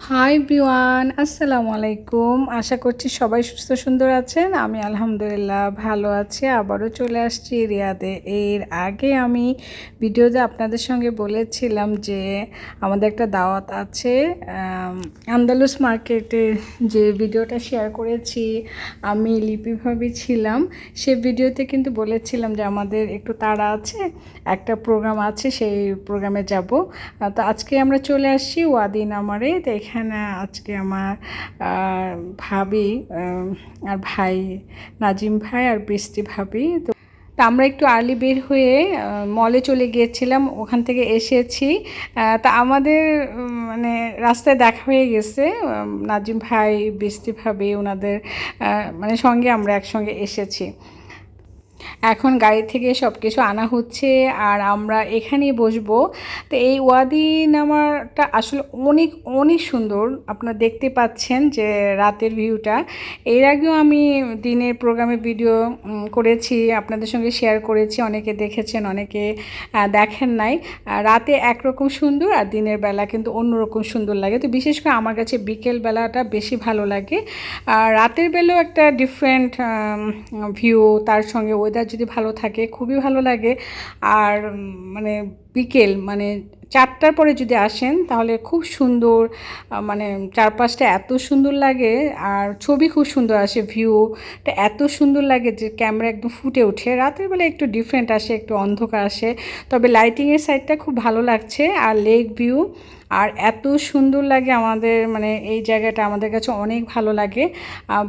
High বিওয়ান আসসালামু আলাইকুম আশা করছি সবাই সুস্থ সুন্দর আছেন। আমি আলহামদুলিল্লাহ ভালো আছি। আবারও চলে আসছি রিয়াদে। এর আগে আমি ভিডিওতে আপনাদের সঙ্গে বলেছিলাম যে আমাদের একটা দাওয়াত আছে আন্দালুস মার্কেটের যে ভিডিওটা শেয়ার করেছি, আমি লিপিভাবে ছিলাম। সে ভিডিওতে কিন্তু বলেছিলাম যে আমাদের একটু তাড়া আছে, একটা প্রোগ্রাম আছে, সেই প্রোগ্রামে যাব। তো আজকে আমরা চলে আসছি ওয়াদিন আমারে। এখানে আজকে আমার ভাবি আর ভাই, নাজিম ভাই আর বৃষ্টি ভাবি। তো আমরা একটু আর্লি বের হয়ে মলে চলে গিয়েছিলাম, ওখান থেকে এসেছি। তা আমাদের মানে রাস্তায় দেখা হয়ে গেছে। নাজিম ভাই, বৃষ্টি ভাবি ওনাদের মানে সঙ্গে আমরা একসঙ্গে এসেছি। এখন গাড়ি থেকে সব কিছু আনা হচ্ছে আর আমরা এখানেই বসবো। তো এই ওয়াদি নামাটা আসলে অনেক অনেক সুন্দর। আপনারা দেখতে পাচ্ছেন যে রাতের ভিউটা এর আগেও আমি দিনের প্রোগ্রামে ভিডিও করেছি, আপনাদের সঙ্গে শেয়ার করেছি, অনেকে দেখেছেন, অনেকে দেখেন নাই। রাতে একরকম সুন্দর আর দিনের বেলা কিন্তু অন্যরকম সুন্দর লাগে। তো বিশেষ করে আমার কাছে বিকেল বেলাটা বেশি ভালো লাগে। আর রাতের বেলাও একটা ডিফারেন্ট ভিউ তার সঙ্গে ওয়েদার যদি ভালো থাকে, খুবই ভালো লাগে। আর মানে বিকেল মানে চারটার পরে যদি আসেন, তাহলে খুব সুন্দর মানে চারপাশটা এত সুন্দর লাগে, আর ছবি খুব সুন্দর আসে ভিউটা এত সুন্দর লাগে যে ক্যামেরা একদম ফুটে ওঠে। রাতের বেলা একটু ডিফারেন্ট আসে, একটু অন্ধকার আসে, তবে লাইটিংয়ের সাইডটা খুব ভালো লাগছে, আর লেক ভিউ আর এত সুন্দর লাগে আমাদের মানে এই জায়গাটা আমাদের কাছে অনেক ভালো লাগে।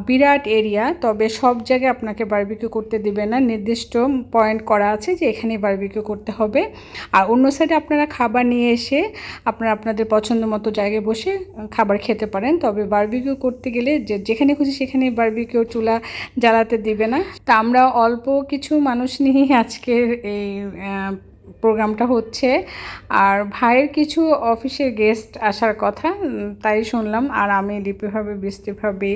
বিরাট এরিয়া তবে সব জায়গায় আপনাকে বারবিকিউ করতে দিবে না। নির্দিষ্ট পয়েন্ট করা আছে যে এখানে বারবিকিউ করতে হবে। আর অন্য সাইডে আপনারা খাবার নিয়ে এসে আপনারা আপনাদের পছন্দ মতো জায়গায় বসে খাবার খেতে পারেন। তবে বারবিকিউ করতে গেলে যে, যেখানে খুশি সেখানে বারবিকিউ চুলা জ্বালাতে দিবে না। তা আমরা অল্প কিছু মানুষ নিয়েই আজকের এই প্রোগ্রামটা হচ্ছে। আর ভাইয়ের কিছু অফিসের গেস্ট আসার কথা তাই শুনলাম। আর আমি লিপিভাবে বৃষ্টিভাবে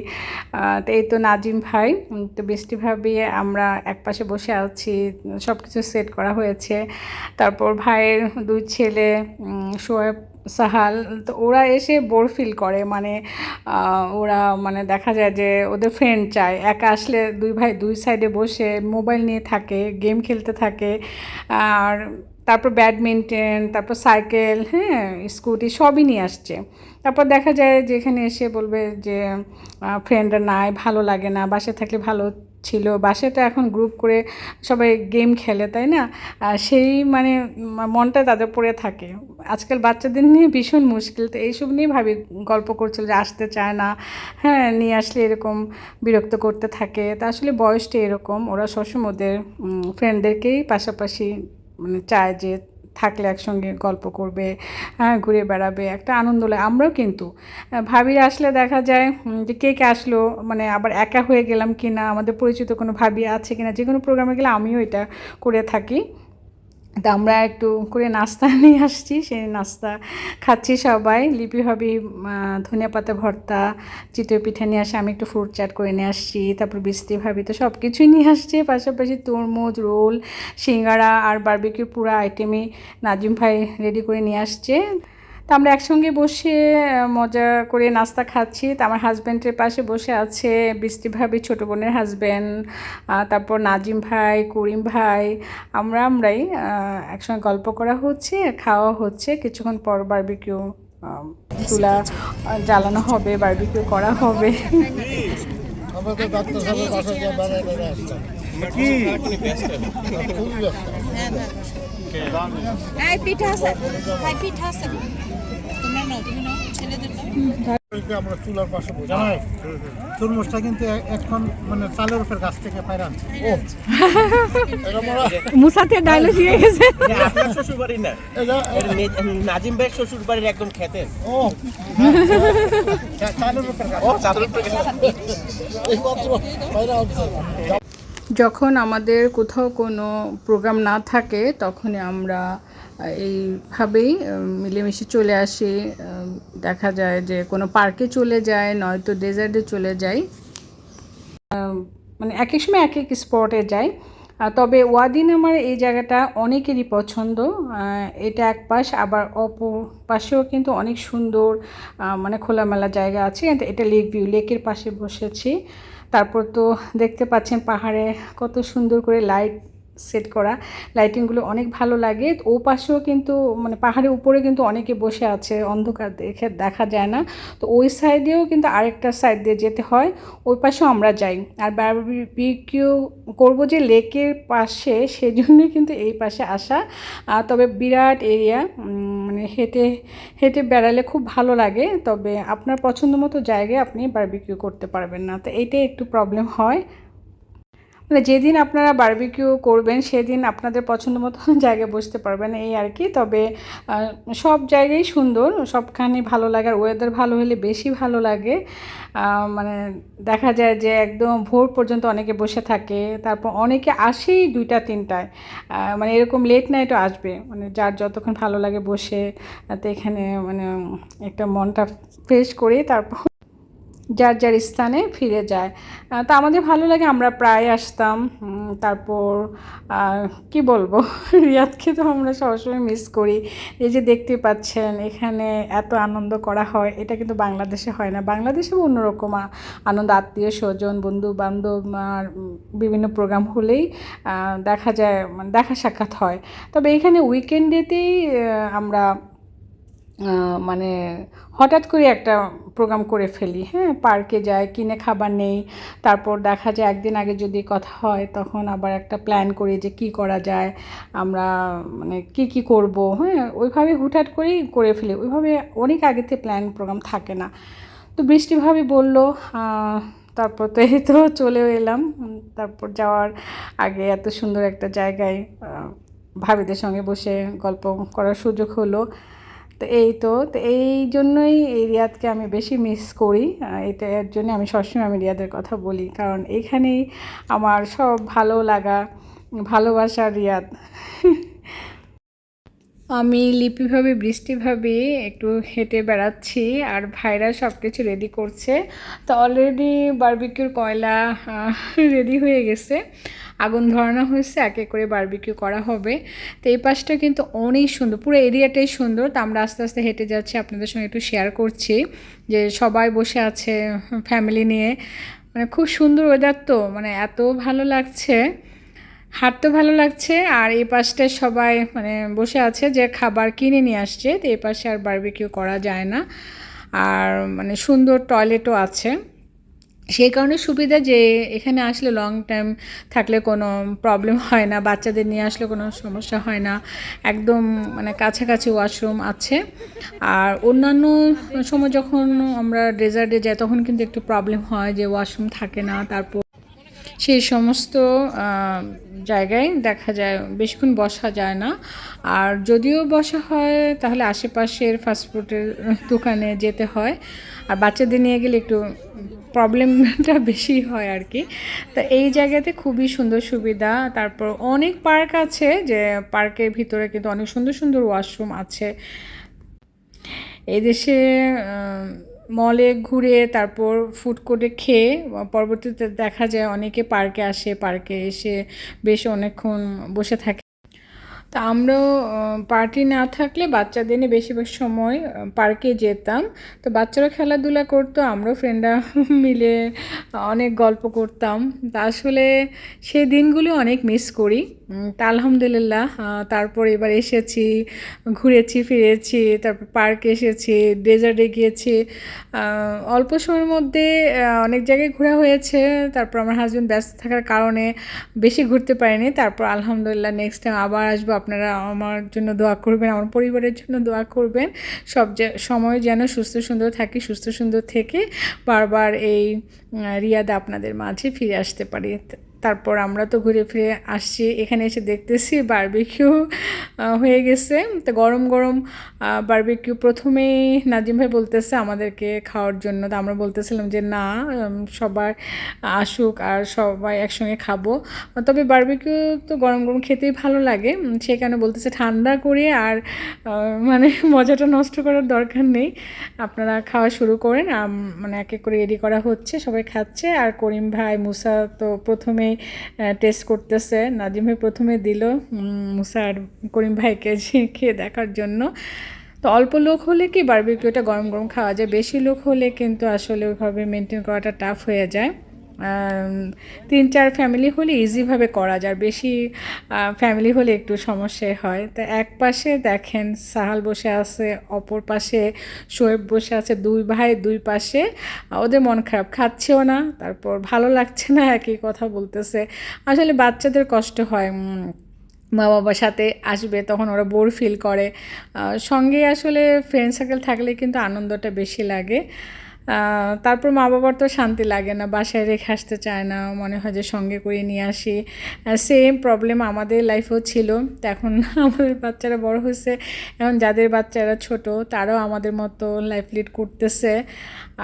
তো এই তো নাজিম ভাই তো তো বৃষ্টিভাবে আমরা একপাশে বসে আছি সব কিছু সেট করা হয়েছে। তারপর ভাইয়ের দুই ছেলে শোয়েব সাহাল, তো ওরা এসে বোর ফিল করে মানে ওরা মানে দেখা যায় যে ওদের ফ্রেন্ড চায়। একা আসলে দুই ভাই দুই সাইডে বসে মোবাইল নিয়ে থাকে গেম খেলতে থাকে, আর তারপর ব্যাডমিন্টন তারপর সাইকেল হ্যাঁ স্কুটি সবই নিয়ে আসছে। তারপর দেখা যায় যে এখানে এসে বলবে যে ফ্রেন্ডরা নাই, ভালো লাগে না, বাসায় থাকলে ভালো ছিল বাসায় তো এখন গ্রুপ করে সবাই গেম খেলে, তাই না? সেই মানে মনটা তাদের পড়ে থাকে। আজকাল বাচ্চাদের নিয়ে ভীষণ মুশকিল। তো এইসব নিয়ে ভাবি, গল্প করছিল যে আসতে চায় না। হ্যাঁ নিয়ে আসলে এরকম বিরক্ত করতে থাকে। তা আসলে বয়সটা এরকম। ওরা সবসময় ওদের ফ্রেন্ডদেরকেই পাশাপাশি মানে চায় যে থাকলে একসঙ্গে গল্প করবে হ্যাঁ ঘুরে বেড়াবে, একটা আনন্দ লাগে। আমরাও কিন্তু ভাবি আসলে দেখা যায় যে কে কে আসলো মানে আবার একা হয়ে গেলাম কি না আমাদের পরিচিত কোনো ভাবি আছে কি না যে কোনো প্রোগ্রামে গেলে আমিও এটা করে থাকি। তা আমরা একটু করে নাস্তা নিয়ে আসছি, সেই নাস্তা খাচ্ছি সবাই। লিপি হবি ধনিয়া পাতা ভর্তা, চিতই পিঠে নিয়ে আসে, আমি একটু ফ্রুট চাট করে নিয়ে আসছি। তারপর বৃষ্টি ভাবি তো সব কিছুই নিয়ে আসছে, পাশাপাশি তরমুজ, রোল, সিঙ্গারা আর বারবিকিউ পুরো আইটেমই নাজিম ভাই রেডি করে নিয়ে আসছে। তা আমরা একসঙ্গে বসে মজা করে নাস্তা খাচ্ছি। তা আমার হাজব্যান্ডের পাশে বসে আছে বৃষ্টি ভাবি ছোটো বোনের হাজব্যান্ড তারপর নাজিম ভাই করিম ভাই। আমরা আমরাই একসঙ্গে গল্প করা হচ্ছে খাওয়া হচ্ছে। কিছুক্ষণ পর বারবিকিউ চুলা জ্বালানো হবে বারবিকিউ করা হবে। ব্যস্ত হ্যাঁ পিঠা আছে। হ্যাঁ পিঠা আছে। আমরা চুলার পাশে বসে। জানাই? তরমুজটা কিন্তু এখন মানে চালের উপর গাছ থেকে আনছে। ও। এটা মুসাতে ডায়লগ দিয়ে গেছে। আপনার শ্বশুর বাড়ি না? এটা এটা নে- নাজিম ভাই শ্বশুর বাড়ির একদম খেতেন ও। চালের উপর গাছ। ও চাদর উপরে গেছে। এই মাত্র পাইরা আনছে। যখন আমাদের কোথাও কোনো প্রোগ্রাম না থাকে তখনই আমরা এইভাবেই মিলেমিশে চলে আসি। দেখা যায় যে কোনো পার্কে চলে যায়, নয়তো ডেজার্টে চলে যাই। মানে এক এক সময় এক এক স্পটে যাই। তবে ওয়াদিন আমার এই জায়গাটা অনেকেরই পছন্দ। এটা এক পাশ, আবার অপর পাশেও কিন্তু অনেক সুন্দর মানে খোলামেলা জায়গা আছে। এটা- এটা লেক ভিউ, লেকের পাশে বসেছি। তারপর তো দেখতে পাচ্ছেন পাহাড়ে কত সুন্দর করে লাইট সেট করা। লাইটিংগুলো অনেক ভালো লাগে। ও পাশেও কিন্তু মানে পাহাড়ের উপরে কিন্তু অনেকে বসে আছে, অন্ধকার দেখে দেখা যায় না। তো ওই সাইডেও কিন্তু আরেকটা সাইড দিয়ে যেতে হয়। ওই পাশেও আমরা যাই। আর বারবিকিউ করব যে লেকের পাশে, সেজন্যই কিন্তু এই পাশে আসা। তবে বিরাট এরিয়া মানে হেঁটে হেঁটে বেড়ালে খুব ভালো লাগে। তবে আপনার পছন্দ মতো জায়গায় আপনি বারবিকিউ করতে পারবেন না। তো এইটাই একটু প্রবলেম হয়। মানে যেদিন আপনারা বারবিকিউ করবেন, সেদিন আপনাদের পছন্দ মতো জায়গায় বসতে পারবেন, এই আর কি। তবে সব জায়গায় সুন্দর, সবখানে ভালো লাগে আর ওয়েদার ভালো হলে বেশি ভালো লাগে। মানে দেখা যায় যে একদম ভোর পর্যন্ত অনেকে বসে থাকে, তারপর অনেকে আসেই দুইটা, তিনটায়। মানে এরকম লেট নাইটও আসবে মানে যার যতক্ষণ ভালো লাগে বসে তো এখানে মানে একটা মনটা ফ্রেশ করে তারপর যার যার স্থানে ফিরে যায়। তা আমাদের ভালো লাগে, আমরা প্রায় আসতাম। তারপর কি বলব? রিয়াদকে তো আমরা সবসময় মিস করি। এই যে দেখতে পাচ্ছেন, এখানে এত আনন্দ করা হয়। এটা কিন্তু বাংলাদেশে হয় না। বাংলাদেশে অন্যরকম আনন্দ, আত্মীয় স্বজন বন্ধু বান্ধব বিভিন্ন প্রোগ্রাম হলেই দেখা যায় মানে দেখা সাক্ষাৎ হয়। তবে এখানে উইকেন্ডেতেই আমরা মানে হঠাৎ করে একটা প্রোগ্রাম করে ফেলি। হ্যাঁ পার্কে যাই, কিনে খাবার নেই, তারপর দেখা যায় একদিন আগে যদি কথা হয়, তখন আবার একটা প্ল্যান করি যে কি করা যায়, আমরা মানে কি কি করব। হ্যাঁ ওইভাবে হুটহাট করেই করে ফেলি। ওইভাবে অনেক আগেতে প্ল্যান প্রোগ্রাম থাকে না। তো বৃষ্টিভাবে বলল তারপর তো এই তো চলেও এলাম। তারপর যাওয়ার আগে এত সুন্দর একটা জায়গায় ভাবিদের সঙ্গে বসে গল্প করার সুযোগ হলো। তো এই তো তো এই জন্যই এই রিয়াদকে আমি বেশি মিস করি। এটা এর জন্য আমি সবসময় আমি রিয়াদের কথা বলি। কারণ এইখানেই আমার সব ভালো লাগা ভালোবাসার রিয়াদ। আমি লিপিভাবে, বৃষ্টিভাবে একটু হেঁটে বেড়াচ্ছি আর ভাইরা সব কিছু রেডি করছে। তো অলরেডি বারবিকিউর কয়লা রেডি হয়ে গেছে। আগুন ধরানো হয়েছে, এক করে বারবিকিউ করা হবে। তো এই পাশটা কিন্তু অনেক সুন্দর, পুরো এরিয়াটাই সুন্দর। তো আমরা আস্তে আস্তে হেঁটে যাচ্ছি, আপনাদের সঙ্গে একটু শেয়ার করছি যে সবাই বসে আছে ফ্যামিলি নিয়ে। মানে খুব সুন্দর ওয়েদার তো মানে এত ভালো লাগছে, হাঁটতে ভালো লাগছে। আর এই পাশটায় সবাই মানে বসে আছে যে খাবার কিনে নিয়ে আসছে, তো এই পাশে আর বারবিকিউ করা যায় না। আর মানে সুন্দর টয়লেটও আছে। সেই কারণে সুবিধা যে এখানে আসলে লং টাইম থাকলে কোনো প্রবলেম হয় না, বাচ্চাদের নিয়ে আসলে কোনো সমস্যা হয় না। একদম মানে কাছাকাছি ওয়াশরুম আছে। আর অন্যান্য সময় যখন আমরা ডেজার্টে যাই, তখন কিন্তু একটু প্রবলেম হয় যে ওয়াশরুম থাকে না, তারপর সেই সমস্ত জায়গায় দেখা যায় বেশিক্ষণ বসা যায় না। আর যদিও বসা হয় তাহলে আশেপাশের ফাস্টফুডের দোকানে যেতে হয়। আর বাচ্চাদের নিয়ে গেলে একটু প্রবলেমটা বেশি হয় আর কি তো এই জায়গাতে খুবই সুন্দর সুবিধা। তারপর অনেক পার্ক আছে যে পার্কের ভিতরে কিন্তু অনেক সুন্দর সুন্দর ওয়াশরুম আছে। এই দেশে আহ, মলে ঘুরে তারপর ফুড কোর্টে খেয়ে, পরবর্তীতে দেখা যায় অনেকে পার্কে আসে পার্কে এসে বেশ অনেকক্ষণ বসে থাকে। তা আমরাও পার্টি না থাকলে বাচ্চাদের নিয়ে বেশিরভাগ সময় পার্কে যেতাম। তো বাচ্চারা খেলাধুলা করতো, আমরাও ফ্রেন্ডরা মিলে অনেক গল্প করতাম। তা আসলে সেই দিনগুলো অনেক মিস করি। তা আলহামদুলিল্লাহ তারপর এবার এসেছি, ঘুরেছি, ফিরেছি, তারপর পার্কে এসেছি ডেজার্টে গিয়েছি। অল্প সময়ের মধ্যে অনেক জায়গায় ঘোরা হয়েছে। তারপর আমার হাজব্যান্ড ব্যস্ত থাকার কারণে বেশি ঘুরতে পারিনি। তারপর আলহামদুলিল্লাহ নেক্সট টাইম আবার আসব আপনারা আমার জন্য দোয়া করবেন, আমার পরিবারের জন্য দোয়া করবেন। সব সময় যেন সুস্থ সুন্দর থাকি, সুস্থ সুন্দর থেকে বারবার এই রিয়াদ আপনাদের মাঝে ফিরে আসতে পারি। তারপর আমরা তো ঘুরে ফিরে আসছি, এখানে এসে দেখতেছি বারবিকিউ হয়ে গেছে। তো গরম গরম বারবিকিউ প্রথমেই নাজিম ভাই বলতেছে আমাদেরকে খাওয়ার জন্য। তো আমরা বলতেছিলাম যে না সবার আসুক আর সবাই একসঙ্গে খাব। তবে বারবিকিউ তো গরম গরম খেতেই ভালো লাগে। সে কারণে বলতেছে ঠান্ডা করে আর মানে মজাটা নষ্ট করার দরকার নেই। আপনারা খাওয়া শুরু করেন মানে এক এক করে রেডি করা হচ্ছে, সবাই খাচ্ছে। আর করিম ভাই, মুসা তো প্রথমেই টেস্ট করতেছে। নাজিম ভাই প্রথমে দিল মুসা আর করিম ভাইকে খেয়ে দেখার জন্য। তো অল্প লোক হলে কি বারবিকিউটা গরম গরম খাওয়া যায়? বেশি লোক হলে কিন্তু আসলে ওইভাবে মেনটেন করাটা টাফ হয়ে যায়। তিন চার ফ্যামিলি হলে ইজিভাবে করা যায়। বেশি ফ্যামিলি হলে একটু সমস্যা হয়। তো এক পাশে দেখেন সাহাল বসে আছে, অপর পাশে শোয়েব বসে আছে, দুই ভাই দুই পাশে। ওদের মন খারাপ, খাচ্ছেও না, তারপর ভালো লাগছে না, একই কথা বলতেছে। আসলে বাচ্চাদের কষ্ট হয় মা বাবার সাথে আসবে তখন ওরা বোর ফিল করে। সঙ্গে আসলে ফ্রেন্ড সার্কেল থাকলে কিন্তু আনন্দটা বেশি লাগে। তারপর মা বাবার তো শান্তি লাগে না, বাসায় রেখে আসতে চায় না, মনে হয় যে সঙ্গে করে নিয়ে আসি। সেম প্রবলেম আমাদের লাইফেও ছিল। তো এখন আমাদের বাচ্চারা বড় হয়েছে। এখন যাদের বাচ্চারা ছোট, তারাও আমাদের মতো লাইফ লিড করতেছে।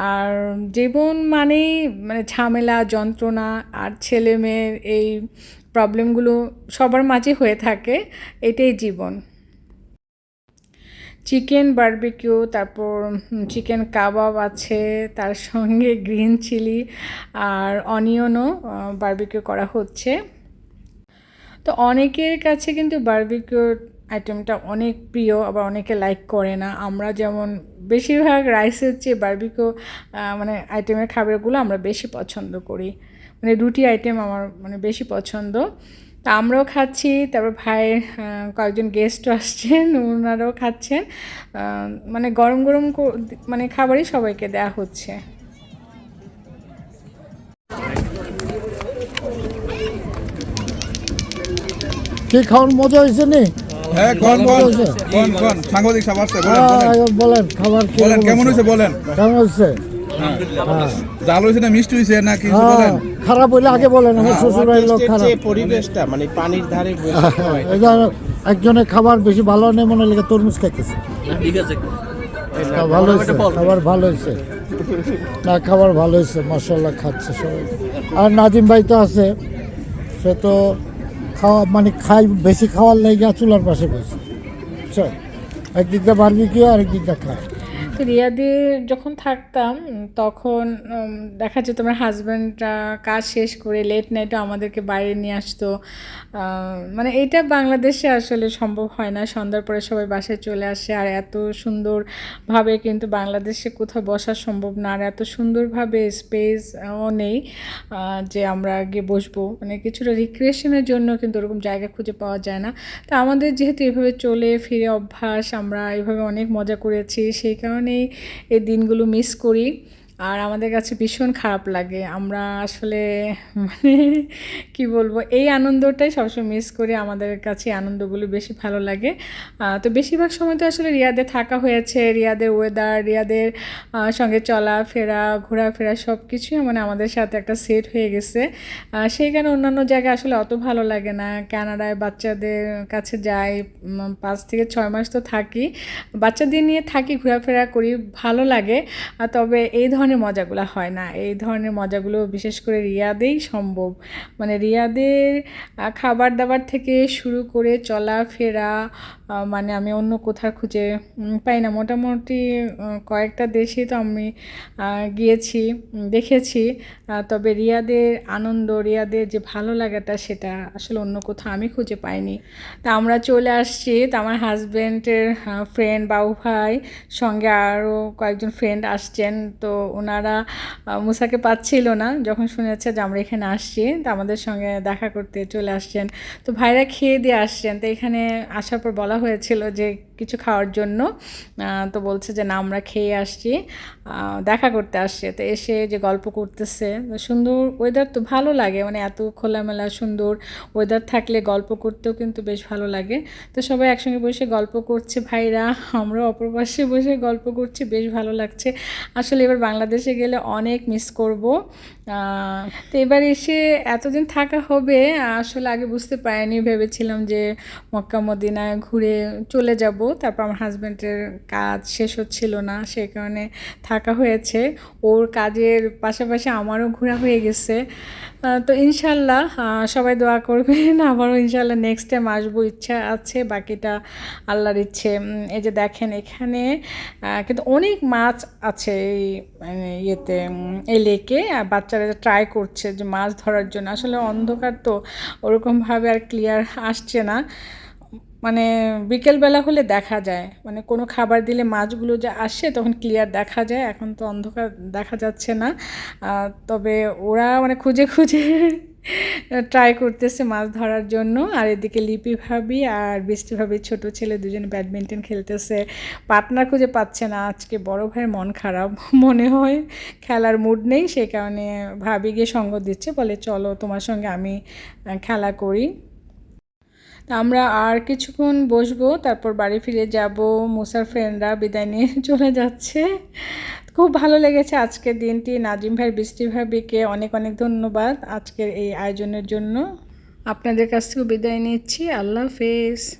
আর জীবন মানেই মানে ঝামেলা, যন্ত্রণা আর ছেলে মেয়ের এই প্রবলেমগুলো সবার মাঝে হয়ে থাকে। এটাই জীবন। চিকেন বারবিকিউ তারপর চিকেন কাবাব আছে, তার সঙ্গে গ্রিন চিলি আর অনিয়নও বারবিকিউ করা হচ্ছে। তো অনেকের কাছে কিন্তু বারবিকিউ আইটেমটা অনেক প্রিয়, আবার অনেকে লাইক করে না। আমরা যেমন বেশিরভাগ রাইসের চেয়ে বারবিকিউ মানে আইটেমের খাবারগুলো আমরা বেশি পছন্দ করি। মানে রুটি আইটেম আমার মানে বেশি পছন্দ। তা আমরাও খাচ্ছি তারপর ভাইয়ের কয়েকজন গেস্টও আসছেন ওনারাও খাচ্ছেন। মানে গরম গরম মানে খাবারই সবাইকে দেয়া হচ্ছে। কি খাওয়ার মজা হয়েছে নি? হ্যাঁ কোন কোন কোন কোন? সাংবাদিক সব আসছে বলেন বলেন। খাবার বলেন কেমন হয়েছে? বলেন। কেমন হচ্ছে হ্যাঁ। জাল হয়েছে না মিষ্টি হয়েছে না কিছু হ্যাঁ, বলেন? খারাপ হইলে আগে বলেন আমার শ্বশুর বাড়ির লোক খারাপ। পরিবেশটা মানে পানির ধারে একজনের খাবার বেশি ভালো নেই মনে লেগে তরমুজ খাইতেছে। না, ভালো হয়েছে খাবার ভালো হয়েছে না খাবার ভালো হয়েছে মশলা খাচ্ছে সবাই। আর নাজিম ভাই তো আছে সে তো খাওয়া মানে খাই বেশি খাওয়ার লেগে চুলার পাশে বসে। বুঝছ? একদিক দিয়ে বারবি কি আর একদিক দিয়ে খায়। রিয়াদে যখন থাকতাম, তখন দেখা যেত আমার হাজব্যান্ডরা কাজ শেষ করে লেট নাইটও আমাদেরকে বাইরে নিয়ে আসতো। মানে এটা বাংলাদেশে আসলে সম্ভব হয় না। সন্ধ্যার পরে সবাই বাসায় চলে আসে আর এত সুন্দরভাবে কিন্তু বাংলাদেশে কোথাও বসা সম্ভব না। আর এত সুন্দরভাবে স্পেসও নেই যে আমরা গিয়ে বসবো। মানে কিছুটা রিক্রিয়েশনের জন্য কিন্তু ওরকম জায়গা খুঁজে পাওয়া যায় না। তো আমাদের যেহেতু এভাবে চলে ফিরে অভ্যাস, আমরা এভাবে অনেক মজা করেছি, সেই কারণেই এই দিনগুলো মিস করি। আর আমাদের কাছে ভীষণ খারাপ লাগে। আমরা আসলে মানে কি বলব, এই আনন্দটাই সবসময় মিস করি। আমাদের কাছে আনন্দগুলো বেশি ভালো লাগে। তো বেশিরভাগ সময় তো আসলে রিয়াদে থাকা হয়েছে। রিয়াদের ওয়েদার রিয়াদের সঙ্গে চলাফেরা, ঘোরাফেরা সব কিছুই মানে আমাদের সাথে একটা সেট হয়ে গেছে। সেই কারণে অন্যান্য জায়গায় আসলে অত ভালো লাগে না। কানাডায় বাচ্চাদের কাছে যাই পাঁচ থেকে ছয় মাস তো থাকি। বাচ্চাদের নিয়ে থাকি, ঘোরাফেরা করি, ভালো লাগে। তবে এই ধরনের মজাগুলো হয় না। এই ধরনের মজাগুলো বিশেষ করে রিয়াদেই সম্ভব। মানে রিয়াদের খাবার দাবার থেকে শুরু করে চলাফেরা মানে আমি অন্য কোথাও খুঁজে পাই না। মোটামুটি কয়েকটা দেশে তো আমি গিয়েছি দেখেছি। তবে রিয়াদের আনন্দ, রিয়াদের যে ভালো লাগাটা, সেটা আসলে অন্য কোথাও আমি খুঁজে পাইনি। তা আমরা চলে আসছি। তা আমার হাজব্যান্ডের ফ্রেন্ড বাবু ভাই, সঙ্গে আরও কয়েকজন ফ্রেন্ড আসছেন। তো ওনারা মুসাকে পাচ্ছিল না। যখন শুনেছে যে আমরা এখানে আসছি, তা আমাদের সঙ্গে দেখা করতে চলে আসছেন। তো ভাইরা খেয়ে দিয়ে আসছেন। তো এখানে আসার পর বলা হয়েছিল যে কিছু খাওয়ার জন্য তো বলছে যে না, আমরা খেয়ে আসছি দেখা করতে আসছে। তো এসে যে গল্প করতেছে সুন্দর ওয়েদার তো ভালো লাগে মানে এত খোলামেলা, সুন্দর ওয়েদার থাকলে গল্প করতেও কিন্তু বেশ ভালো লাগে। তো সবাই একসঙ্গে বসে গল্প করছে, ভাইরা, আমরা অপর পাশে বসে গল্প করছি, বেশ ভালো লাগছে। আসলে এবার বাংলাদেশে গেলে অনেক মিস করব। তো এবার এসে এতদিন থাকা হবে, আসলে আগে বুঝতে পারিনি, ভেবেছিলাম যে মক্কা, মদিনায় ঘুরে ঘুরে চলে যাব। তারপর আমার হাজব্যান্ডের কাজ শেষ হচ্ছিল না, সে কারণে থাকা হয়েছে। ওর কাজের পাশাপাশি আমারও ঘোরা হয়ে গেছে। তো ইনশাল্লাহ সবাই দোয়া করবেন, আবারও ইনশাল্লাহ নেক্সট টাইম আসব, ইচ্ছা আছে, বাকিটা আল্লাহর ইচ্ছে। এই যে দেখেন এখানে কিন্তু অনেক মাছ আছে এই মানে ইয়েতে এই লেকে বাচ্চারা ট্রাই করছে যে মাছ ধরার জন্য। আসলে অন্ধকার তো, ওরকমভাবে আর ক্লিয়ার আসছে না। মানে বিকেলবেলা হলে দেখা যায়। মানে কোনো খাবার দিলে মাছগুলো যে আসে তখন ক্লিয়ার দেখা যায়, এখন তো অন্ধকার দেখা যাচ্ছে না। তবে ওরা মানে খুঁজে খুঁজে ট্রাই করতেছে মাছ ধরার জন্য। আর এদিকে লিপি ভাবি আর বৃষ্টি ভাবি ছোট ছেলে দুজনে ব্যাডমিন্টন খেলতেছে। পার্টনার খুঁজে পাচ্ছে না। আজকে বড় ভাইয়ের মন খারাপ। মনে হয় খেলার মুড নেই, সেই কারণে ভাবি গিয়ে সঙ্গ দিচ্ছে। বলে, চলো তোমার সঙ্গে আমি খেলা করি। তা আমরা আর কিছুক্ষণ বসবো, তারপর বাড়ি ফিরে যাব। মুসার ফ্রেন্ডরা বিদায় নিয়ে চলে যাচ্ছে। খুব ভালো লেগেছে আজকের দিনটি। নাজিম ভাই, বৃষ্টি ভাবিকে অনেক অনেক ধন্যবাদ আজকের এই আয়োজনের জন্য। আপনাদের কাছ থেকেও বিদায় নিচ্ছি। আল্লাহ হাফেজ।